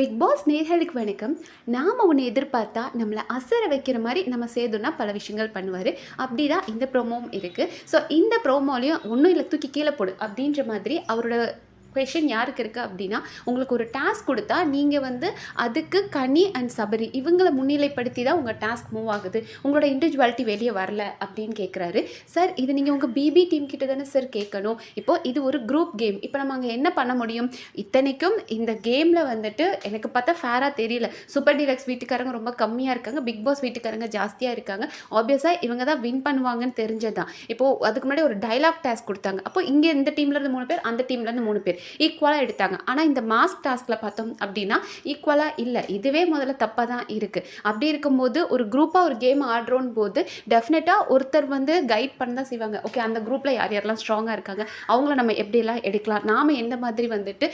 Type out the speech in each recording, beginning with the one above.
Big pass நேர்களுக்கு வணக்கம். நாம் ஒன்று எதிர்பார்த்தா நம்மளை அசர வைக்கிற மாதிரி நம்ம சேதுனா பல விஷயங்கள் பண்ணுவார். அப்படி தான் இந்த ப்ரோமோவும் இருக்குது ஸோ இந்த ப்ரோமோலையும் ஒன்றும் இல்லை தூக்கி கீழே போடு அப்படின்ற மாதிரி அவரோட கொஷின் யாருக்கு இருக்குது அப்படின்னா உங்களுக்கு ஒரு டாஸ்க் கொடுத்தா நீங்கள் வந்து அதுக்கு கனி அண்ட் சபரி இவங்களை முன்னிலைப்படுத்தி தான் உங்கள் டாஸ்க் மூவ் ஆகுது. உங்களோட இண்டிவிஜுவாலிட்டி வெளியே வரல அப்படின்னு கேட்குறாரு சார் இது நீங்கள் உங்கள் பிபி டீம் கிட்ட தானே சார் கேட்கணும் இப்போது இது ஒரு குரூப் கேம் இப்போ நம்ம அங்கே என்ன பண்ண முடியும்? இத்தனைக்கும் இந்த கேமில் வந்துட்டு எனக்கு பார்த்தா ஃபேராக தெரியல. சூப்பர் டீலக்ஸ் வீட்டுக்காரங்க ரொம்ப கம்மியாக இருக்காங்க. பிக் பாஸ் வீட்டுக்காரங்க ஜாஸ்தியாக இருக்காங்க. ஆப்வியஸாக இவங்க தான் வின் பண்ணுவாங்கன்னு தெரிஞ்சதான் இப்போது அதுக்கு முன்னாடி ஒரு டைலாக் டாஸ்க் கொடுத்தாங்க. அப்போ இங்கே இந்த டீம்லேருந்து மூணு பேர் அந்த டீம்லேருந்து மூணு பேர். ஈக்குவலாக எடுத்தாங்க. ஆனால் இந்த மாஸ்க் டாஸ்கில் பார்த்தோம் அப்படின்னா ஈக்குவலாக இல்லை. இதுவே முதல்ல தப்பாக தான் இருக்குது அப்படி இருக்கும்போது ஒரு குரூப்பாக ஒரு கேம் ஆடுறோன் போது டெஃபினட்டாக ஒருத்தர் வந்து கைட் பண்ண தான் செய்வாங்க. ஓகே அந்த குரூப்பில் யார் யாரெல்லாம் ஸ்ட்ராங்காக இருக்காங்க அவங்கள நம்ம எப்படியெல்லாம் எடுக்கலாம் நாம் எந்த மாதிரி வந்துட்டு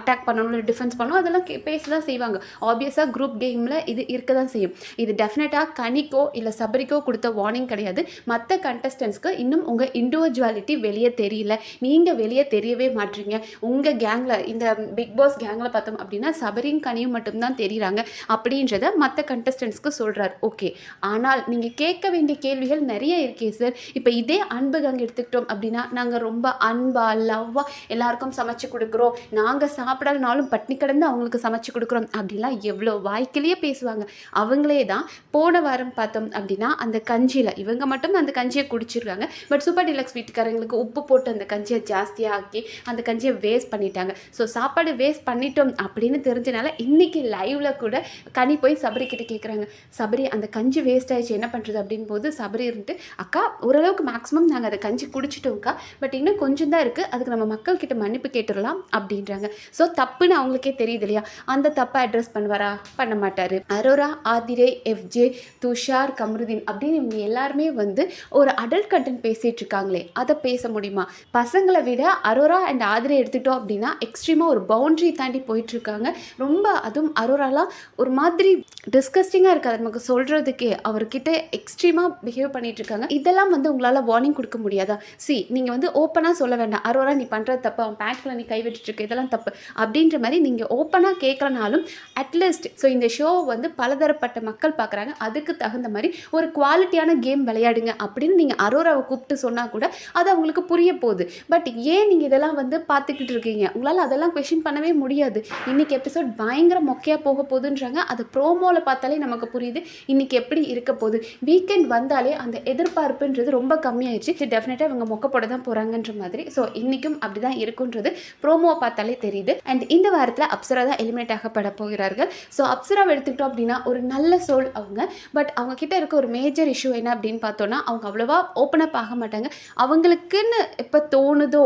அட்டாக் பண்ணணும் இல்லை டிஃபென்ஸ் பண்ணணும் அதெல்லாம் பேசி பேச தான் செய்வாங்க. ஆப்வியஸாக குரூப் கேமில் இது இருக்க தான் செய்யும். இது டெஃபினட்டாக கனிக்கோ இல்லை சபரிக்கோ கொடுத்த வார்னிங் கிடையாது. மற்ற கண்டஸ்டன்ஸ்க்கு இன்னும் உங்கள் இண்டிவிஜுவாலிட்டி வெளியே தெரியல. நீங்கள் வெளியே தெரியவே மாட்டீங்க. உங்கள் கேங்கில் இந்த பிக் பாஸ் கேங்கில் பார்த்தோம் அப்படின்னா சபரியும் கனியும் மட்டும்தான் தெரியுறாங்க அப்படின்றத மற்ற கண்டஸ்டன்ஸ்க்கு சொல்கிறார் ஓகே ஆனால் நீங்கள் கேட்க வேண்டிய கேள்விகள் நிறைய இருக்கே சார் இப்போ இதே அன்பு கங்க எடுத்துக்கிட்டோம் அப்படின்னா நாங்கள் ரொம்ப அன்பாக லவ்வாக எல்லாருக்கும் சமைச்சு கொடுக்குறோம். நாங்கள் சாப்பிடலனாலும் பட்னி கிடந்து அவங்களுக்கு சமைச்சு கொடுக்குறோம் அப்படிலாம் எவ்வளோ வாய்க்கிலேயே பேசுவாங்க. அவங்களே தான் போன வாரம் பார்த்தோம் அப்படின்னா அந்த கஞ்சியில் இவங்க மட்டும் அந்த கஞ்சியை குடிச்சிருக்காங்க. பட் சூப்பர் டிலக்ஸ் வீட்டுக்காரங்களுக்கு உப்பு போட்டு அந்த கஞ்சியை ஜாஸ்தியாக ஆக்கி அந்த கஞ்சியை வேஸ்ட் பண்ணிட்டாங்க. ஸோ சாப்பாடு வேஸ்ட் பண்ணிட்டோம் அப்படின்னு தெரிஞ்சனால இன்னைக்கு லைவ்ல கூட கனி போய் சபரி கிட்ட கேட்குறாங்க சபரி அந்த கஞ்சி வேஸ்ட் ஆயிடுச்சு என்ன பண்ணுறது அப்படின் போது சபரி இருந்துட்டு அக்கா ஓரளவுக்கு மேக்ஸிமம் நாங்கள் அதை கஞ்சி குடிச்சிட்டோம்க்கா பட் இன்னும் கொஞ்சம் தான் இருக்குது அதுக்கு நம்ம மக்கள் கிட்ட மன்னிப்பு கேட்டுடலாம் அப்படின்றாங்க. ஸோ தப்புன்னு அவங்களுக்கே தெரியுது இல்லையா? அந்த தப்பை அட்ரஸ் பண்ணுவாரா? பண்ண மாட்டார். அரோரா ஆதிரே எஃப்ஜே துஷார் கமருதீன் அப்படின்னு இவங்க எல்லாருமே வந்து ஒரு அடல்ட் கண்டென்ட் பேசிகிட்டு இருக்காங்களே அதை பேச முடியுமா? பசங்களை விட அரோரா அண்ட் ஆதிரை எடுத்துட்டோம் அப்படின்னா எக்ஸ்ட்ரீமாக ஒரு பவுண்ட்ரி தாண்டி போயிட்டுருக்காங்க. ரொம்ப அதுவும் அரோராலாம் ஒரு மாதிரி டிஸ்கஸ்டிங்காக இருக்காது. நமக்கு சொல்கிறதுக்கே அவர்கிட்ட எக்ஸ்ட்ரீமாக பிஹேவ் பண்ணிட்டு இருக்காங்க இதெல்லாம் வந்து உங்களால் வார்னிங் கொடுக்க முடியாதா? சி நீங்கள் வந்து ஓப்பனாக சொல்ல வேண்டாம். அரோரா நீ பண்ணுறது தப்பு அவன் பேண்ட்ல நீ கை விட்டுட்டு இதெல்லாம் தப்பு அப்படின்ற மாதிரி நீங்கள் ஓப்பனாக கேட்கலனாலும் அட்லீஸ்ட் ஸோ இந்த ஷோ வந்து பலதரப்பட்ட மக்கள் பார்க்குறாங்க அதுக்கு தகுந்த மாதிரி ஒரு குவாலிட்டியான கேம் விளையாடுங்க அப்படின்னு நீங்கள் அரோராவை கூப்பிட்டு சொன்னால் கூட அது அவங்களுக்கு புரிய போகுது. பட் ஏன் நீங்கள் இதெல்லாம் வந்து பார்த்துக்கிட்டு இருக்கீங்க உங்களால் அதெல்லாம் கொஷின் பண்ணவே முடியாது. இன்னைக்கு எபிசோட் பயங்கர மொக்கையாக போக போகுதுன்றாங்க. அது ப்ரோமோவில் பார்த்தாலே நமக்கு புரியுது. இன்னைக்கு எப்படி இருக்க போகுது. வீக்கெண்ட் வந்தாலே அந்த எதிர்பார்ப்புன்றது ரொம்ப கம்மியாயிடுச்சு. டெஃபினட்டாக இவங்க மொக்கப்பட தான் போகிறாங்கன்ற மாதிரி. ஸோ இன்றைக்கும் அப்படி தான் இருக்குன்றது ப்ரோமோவை பார்த்தாலே தெரியுது. அண்ட் இந்த வாரத்தில் அப்சரா தான் எலிமினேட் ஆகப்பட போகிறார்கள். ஸோ அப்சராவை எடுத்துக்கிட்டோம் அப்படின்னா ஒரு நல்ல சோல் அவங்க. பட் அவங்க கிட்ட இருக்க ஒரு மேஜர் இஷ்யூ என்ன அப்படின்னு பார்த்தோன்னா அவங்க அவ்வளோவா ஓப்பன் அப் ஆக மாட்டாங்க. அவங்களுக்குன்னு எப்போ தோணுதோ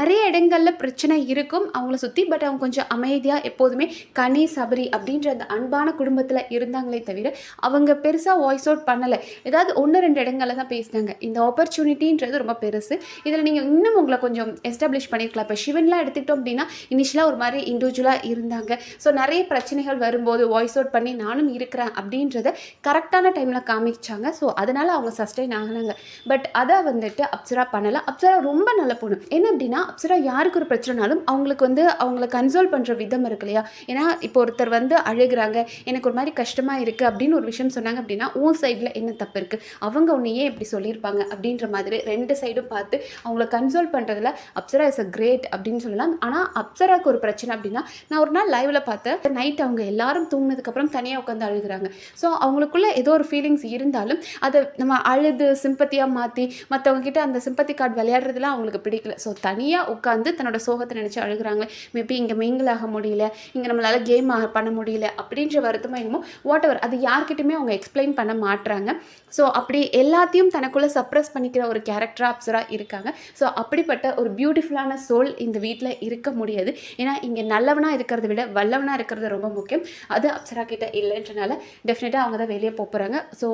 நிறைய இடங்கள்ல பிரச்சனை இருக்கும் அவங்கள சுற்றி பட் அவங்க கொஞ்சம் அமைதியாக எப்போதுமே கனி சபரி அப்படின்ற அந்த அன்பான குடும்பத்தில் இருந்தாங்களே தவிர அவங்க பெருசாக வாய்ஸ் அவுட் பண்ணலை. ஏதாவது ஒன்று ரெண்டு இடங்களில் தான் பேசினாங்க. இந்த ஆப்பர்ச்சுனிட்டின்றது ரொம்ப பெருசு. இதில் நீங்கள் இன்னும் உங்களை கொஞ்சம் எஸ்டாப்ளிஷ் பண்ணியிருக்கலாம் இப்போ சிவன்லாம் எடுத்துக்கிட்டோம் அப்படின்னா இனிஷியலாக ஒரு மாதிரி இண்டிவிஜுவலாக இருந்தாங்க. ஸோ நிறைய பிரச்சனைகள் வரும்போது வாய்ஸ் அவுட் பண்ணி நானும் இருக்கிறேன் அப்படின்றத கரெக்டான டைமில் காமிச்சாங்க. ஸோ அதனால் அவங்க சஸ்டைன் ஆகினாங்க பட் அதை வந்துட்டு அப்சரா பண்ணலை. அப்சரா ரொம்ப நல்ல பொண்ணு. என்ன அப்படின்னா அப்சரா யாருக்கு ஒரு பிரச்சனை பேசினாலும் அவங்களுக்கு வந்து அவங்கள கன்சோல் பண்ணுற விதம் இருக்கு இல்லையா? ஏன்னா இப்போ ஒருத்தர் வந்து அழுகுறாங்க எனக்கு ஒரு மாதிரி கஷ்டமாக இருக்குது அப்படின்னு ஒரு விஷயம் சொன்னாங்க அப்படின்னா உன் சைடில் என்ன தப்பு இருக்குது அவங்க உன்னை ஏன் இப்படி சொல்லியிருப்பாங்க அப்படின்ற மாதிரி ரெண்டு சைடும் பார்த்து அவங்கள கன்சோல் பண்ணுறதுல அப்சரா இஸ் அ கிரேட் அப்படின்னு சொல்லலாம். ஆனால் அப்சராக்கு ஒரு பிரச்சனை அப்படின்னா நான் ஒரு நாள் லைவில் பார்த்தேன் நைட் அவங்க எல்லாரும் தூங்கினதுக்கப்புறம் தனியாக உட்காந்து அழுகுறாங்க. ஸோ அவங்களுக்குள்ள ஏதோ ஒரு ஃபீலிங்ஸ் இருந்தாலும் அதை நம்ம அழுது சிம்பத்தியாக மாற்றி மற்றவங்க கிட்ட அந்த சிம்பத்தி கார்டு விளையாடுறதுலாம் அவங்களுக்கு பிடிக்கல. ஸோ தனியாக உட்காந்து தன்னோட சோகத்தை நினச்சி அழுகுறாங்க மேபி இங்கே மிங்கிள் ஆக முடியல இங்கே நம்மளால் கேம் பண்ண முடியல அப்படின்ற வருத்தமாக என்னமோ வாட் எவர் அது யார்கிட்டயுமே அவங்க எக்ஸ்பிளைன் பண்ண மாட்றாங்க. ஸோ அப்படி எல்லாத்தையும் தனக்குள்ளே சப்ரஸ் பண்ணிக்கிற ஒரு கேரக்டராக அப்சரா இருக்காங்க. ஸோ அப்படிப்பட்ட ஒரு பியூட்டிஃபுல்லான சோல் இந்த வீட்டில் இருக்க முடியாது. ஏன்னா இங்கே நல்லவனாக இருக்கிறத விட வல்லவனாக இருக்கிறது ரொம்ப முக்கியம். அது அப்சரா கிட்ட இல்லைன்றனால டெஃபினட்டாக அவங்க தான் வெளியே போகிறாங்க ஸோ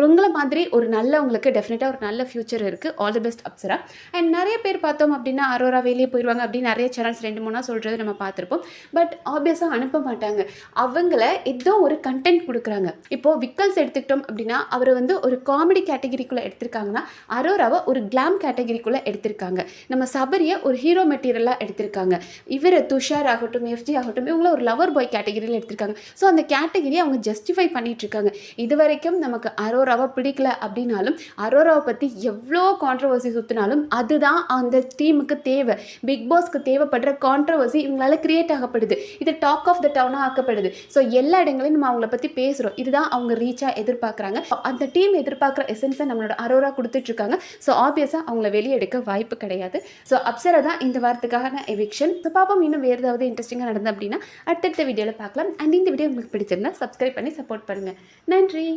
உங்களை மாதிரி ஒரு நல்ல உங்களுக்கு டெஃபினட்டாக ஒரு நல்ல ஃப்யூச்சர் இருக்குது all the best Apsara and நிறைய பேர் பார்த்தோம் அப்படின்னா அரோரா வெளியே போயிடுவாங்க அப்படின்னு நிறைய சேனல்ஸ் ரெண்டு மூணா சொல்கிறது நம்ம பார்த்துருப்போம். பட் ஆப்வியஸாக அனுப்ப மாட்டாங்க. அவங்கள ஏதோ ஒரு கண்டென்ட் கொடுக்குறாங்க. இப்போது விக்கல்ஸ் எடுத்துக்கிட்டோம் அப்படின்னா அவரை வந்து ஒரு காமெடி கேட்டகரிக்குள்ளே எடுத்திருக்காங்கன்னா அரோராவை ஒரு கிளாம் கேட்டகரிக்குள்ளே எடுத்திருக்காங்க. நம்ம சபரியை ஒரு ஹீரோ மெட்டீரியலாக எடுத்திருக்காங்க. இவர் துஷார் ஆகட்டும் எஃப்ஜி ஆகட்டும் இவங்கள ஒரு லவர் பாய் கேட்டகரியில் எடுத்திருக்காங்க. ஸோ அந்த கேட்டகிரியை அவங்க ஜஸ்டிஃபை பண்ணிகிட்ருக்காங்க இருக்காங்க இது வரைக்கும் நமக்கு அரோராவை பிடிக்கல அப்படின்னாலும் அரோராவை பற்றி எவ்வளோ கான்ட்ரவர்சி சுற்றினாலும் அதுதான் அந்த டீமுக்கு தேவை. பிக் பாஸ்க்கு தேவைப்படுற கான்ட்ரவர்சி இவங்களால கிரியேட் ஆகப்படுது. இது டாக் ஆஃப் த டவுனாக ஆக்கப்படுது. ஸோ எல்லா இடங்களையும் நம்ம அவங்கள பற்றி பேசுகிறோம் இதுதான் அவங்க ரீச்சாக எதிர்பார்க்குறாங்க. அந்த டீம் எதிர்பார்க்குற எசன்ஸை நம்மளோட அரோரா கொடுத்துட்ருக்காங்க. ஸோ ஆப்வியஸாக அவங்கள வெளியெடுக்க வாய்ப்பு கிடையாது. ஸோ அப்சரா தான் இந்த வாரத்துக்கான எவிக்ஷன் ஸோ பாப்போம் இன்னும் வேறு ஏதாவது இன்ட்ரெஸ்டிங்காக நடந்தது அப்படின்னா அடுத்தடுத்த வீடியோவில் பார்க்கலாம். அண்ட் இந்த வீடியோ உங்களுக்கு பிடிச்சிருந்தா சப்ஸ்கிரைப் பண்ணி சப்போர்ட் பண்ணுங்கள் நன்றி!